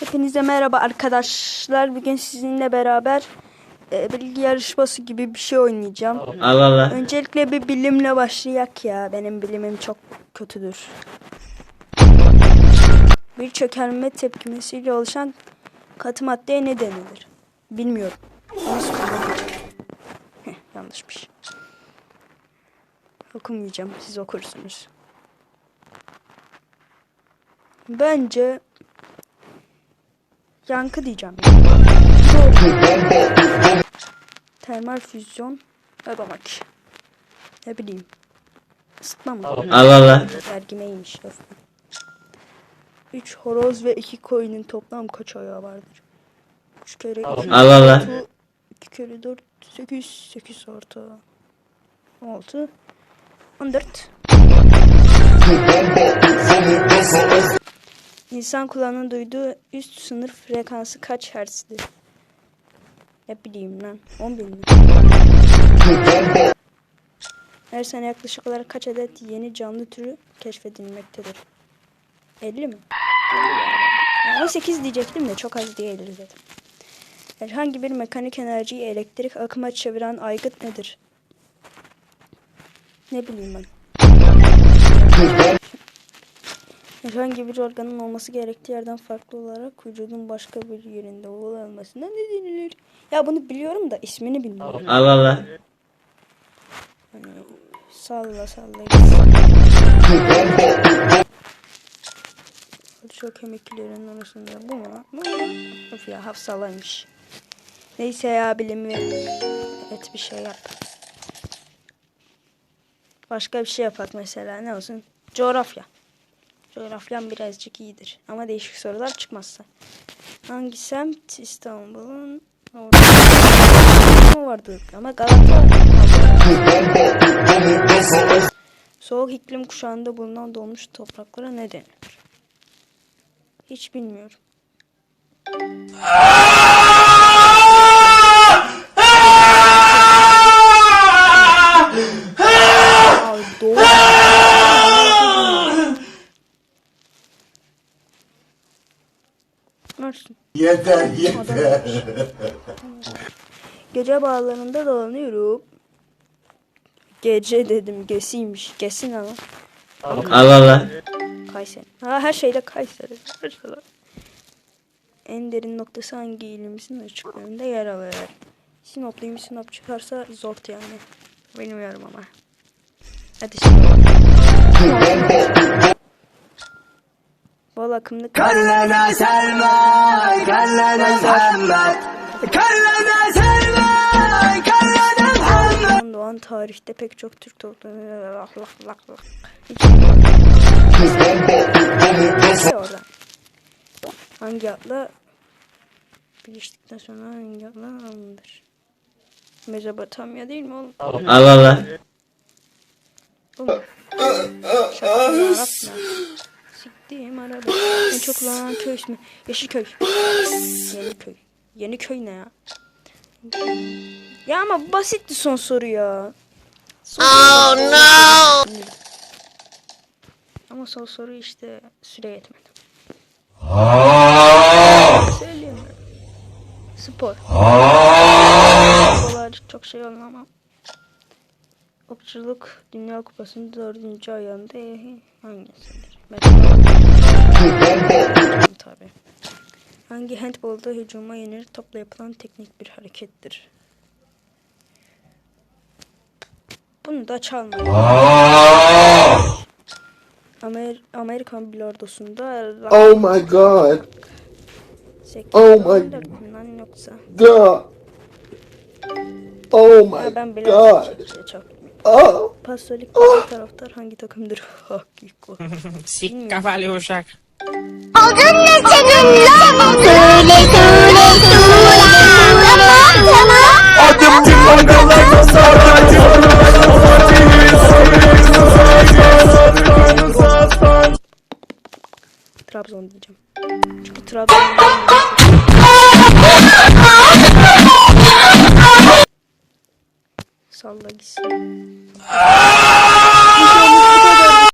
Hepinize merhaba arkadaşlar. Bugün sizinle beraber e, bilgi yarışması gibi bir şey oynayacağım. Allah Allah. Öncelikle bir bilimle başlayak ya. Benim bilimim çok kötüdür. Bir çökelme tepkimesiyle oluşan katı maddeye ne denilir? Bilmiyorum. Heh, yanlışmış. Okumayacağım. Siz okursunuz. Bence yankı diyeceğim. Termal füzyon bak. Ne bileyim. Isıtma mı? Allah Allah. Vergimeymiş. öf. Üç horoz ve iki koyunun toplam kaç ayağı vardır? Üç kere iki. Allah Allah. altı, iki kere dört. Sekiz. Sekiz artı. Altı. On dört. İnsan kulağının duyduğu üst sınır frekansı kaç hertz'tir? Ne bileyim lan. 10 bin mi? Her sene yaklaşık olarak kaç adet yeni canlı türü keşfedilmektedir? 50 mi? Yani 18 diyecektim de çok az diye 50 dedim. Herhangi bir mekanik enerjiyi elektrik akıma çeviren aygıt nedir? Ne bileyim ben. Herhangi bir organın olması gerektiği yerden farklı olarak vücudun başka bir yerinde olmasına ne denilir? Ya bunu biliyorum da ismini bilmiyorum. Allah Allah. Salla salla. Şu kemiklerin arasında bu mu? Of ya hafsalaymış. Neyse ya bilimi. Evet bir şey yap. Başka bir şey yapak mesela ne olsun? Coğrafya. Coğrafyam birazcık iyidir. Ama değişik sorular çıkmazsa. Hangi semt İstanbul'un orada vardı? Ama Galata Soğuk iklim kuşağında bulunan donmuş topraklara ne denir? Hiç bilmiyorum. Nasıl? Yeter yeter. Gece bağlarında dolanıyorum. Gece dedim gesiymiş. Gesin ama. Allah Allah. Kayseri. Ha her şeyde Kayseri. Her şeyde. En derin noktası hangi ilimizin açıklarında yer alır? Sinopluyum Sinop çıkarsa zort yani. Bilmiyorum ama. Hadi şimdi. Bol akımlı Karnına serme, karnına serme. Karnına serme, karnına serme. doğan tarihte pek çok Türk lak lak. Hiç Neyse oradan. Hangi atla birleştikten sonra hangi atla alınır? Mezopotamya değil mi oğlum? Allah Allah. Oğlum. Şaka Siktiğim araba. En çok kullanılan köy ismi. Yeşilköy. Yeniköy. Yeniköy ne ya? Ya ama basitti son soru ya. Son oh no! Ama son soru işte süre yetmedi. Söyleyeyim? Spor. Çok şey olmam Okçuluk Dünya Kupası'nın dördüncü ayağında hangisidir? Mesela tabii. Hangi handbolda hücuma yenir topla yapılan teknik bir harekettir? Bunu da çalmayın. Amer Amerikan bilardosunda Oh my god, Oh my- yoksa. god. Oh my ben god. Oh. Pasolik karşı taraftar hangi takımdır? Hakiko. Sik kafalı uşak. Adın ne senin lan? Söyle söyle söyle. Tamam tamam. Adım Cimbomgalar Trabzon diyeceğim. Çünkü Trabzon Salla gitsin.